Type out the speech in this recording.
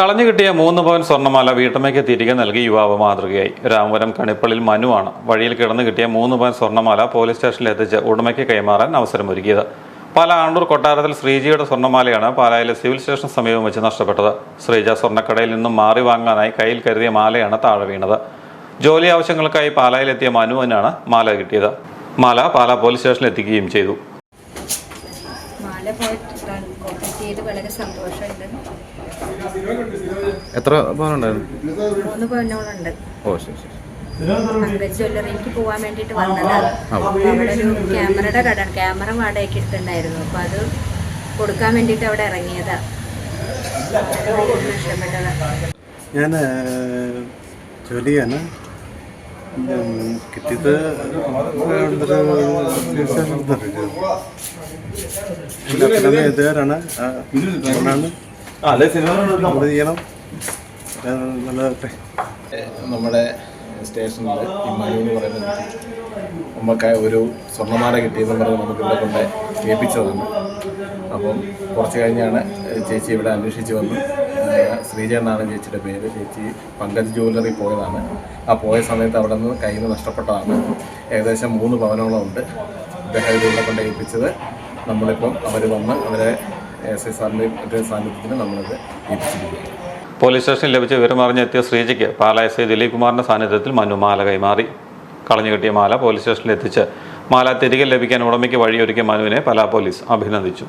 കളഞ്ഞു കിട്ടിയ മൂന്ന് പവൻ സ്വർണമാല വീട്ടമ്മയ്ക്ക് തിരികെ നൽകി യുവാവ് മാതൃകയായി. രാമപുരം കണിപ്പള്ളിൽ മനുവാണ്. വഴിയിൽ കിടന്നു കിട്ടിയ മൂന്ന് പവൻ സ്വർണമാല പോലീസ് സ്റ്റേഷനിൽ എത്തിച്ച് ഉടമയ്ക്ക് കൈമാറാൻ അവസരമൊരുക്കിയത്. പാല ആണ്ടൂർ കൊട്ടാരത്തിൽ ശ്രീജിയുടെ സ്വർണമാലയാണ് പാലായിലെ സിവിൽ സ്റ്റേഷൻ സമീപം വെച്ച് നഷ്ടപ്പെട്ടത്. ശ്രീജ സ്വർണക്കടയിൽ നിന്നും മാറി വാങ്ങാനായി കയ്യിൽ കരുതിയ മാലയാണ് താഴെ വീണത്. ജോലി ആവശ്യങ്ങൾക്കായി പാലായിലെത്തിയ മനുവിനാണ് മാല കിട്ടിയത്. മാല പാല പോലീസ് സ്റ്റേഷനിൽ എത്തിക്കുകയും ചെയ്തു. മാല പോയിട്ട് കോൺടാക്ട് ചെയ്ത് വളരെ സന്തോഷമുണ്ട്. എത്ര പവനുണ്ടായിരുന്നു? മൂന്ന് പവനോളുണ്ട് ഓ ശരി ശരി ജ്വല്ലറിക്ക് പോകാൻ വേണ്ടിയിട്ട് വന്നതാണ് അവിടെ ഒരു ക്യാമറയുടെ കട ക്യാമറ വാടകയ്ക്ക് എടുത്തിട്ടുണ്ടായിരുന്നു. അപ്പോൾ അത് കൊടുക്കാൻ വേണ്ടിയിട്ട് അവിടെ ഇറങ്ങിയതാ. ഞാൻ ജോലി ചെയ്യാണ് ഉം, കിട്ടിയത് നമ്മൾ ചെയ്യണം. നമ്മുടെ സ്റ്റേഷനിൽ ഇമ്മാനു മനു എന്ന് പറയുന്ന നമുക്ക് ഒരു സ്വർണമാല കിട്ടിയെന്ന് പറഞ്ഞ് നമുക്ക് ഇവിടെ കൊണ്ട് ഏൽപ്പിച്ചതാണ്. അപ്പം കുറച്ച് കഴിഞ്ഞാണ് ചേച്ചി ഇവിടെ അന്വേഷിച്ച് വന്നു. ശ്രീജ എന്നാണ് ചേച്ചിയുടെ പേര്. ചേച്ചി പങ്കജ് ജ്വല്ലറി പോയതാണ്. ആ പോയ സമയത്ത് അവിടെ നിന്ന് കയ്യിൽ നിന്ന് നഷ്ടപ്പെട്ടതാണ്. ഏകദേശം മൂന്ന് ഭവനങ്ങളും ഉണ്ട് ഇദ്ദേഹം ഇത് കൊണ്ട് ഏൽപ്പിച്ചത്. നമ്മളിപ്പം അവർ വന്ന് അവരെ എസ് ഐ സാറിന്റെ സാന്നിധ്യത്തിന് നമ്മളിത് ഏൽപ്പിച്ചിരിക്കുകയാണ്. പോലീസ് സ്റ്റേഷനിൽ ലഭിച്ച വിവരമറിഞ്ഞെത്തിയ ശ്രീജയ്ക്ക് പാല എസ് ഐ ദിലീപ് കുമാറിന്റെ സാന്നിധ്യത്തിൽ മനു മാല കൈമാറി. കളഞ്ഞു കിട്ടിയ മാല പോലീസ് സ്റ്റേഷനിൽ എത്തിച്ച് മാല തിരികെ ലഭിക്കാൻ ഉടമയ്ക്ക് വഴിയൊരുക്കിയ മനുവിനെ പാലാ പോലീസ് അഭിനന്ദിച്ചു.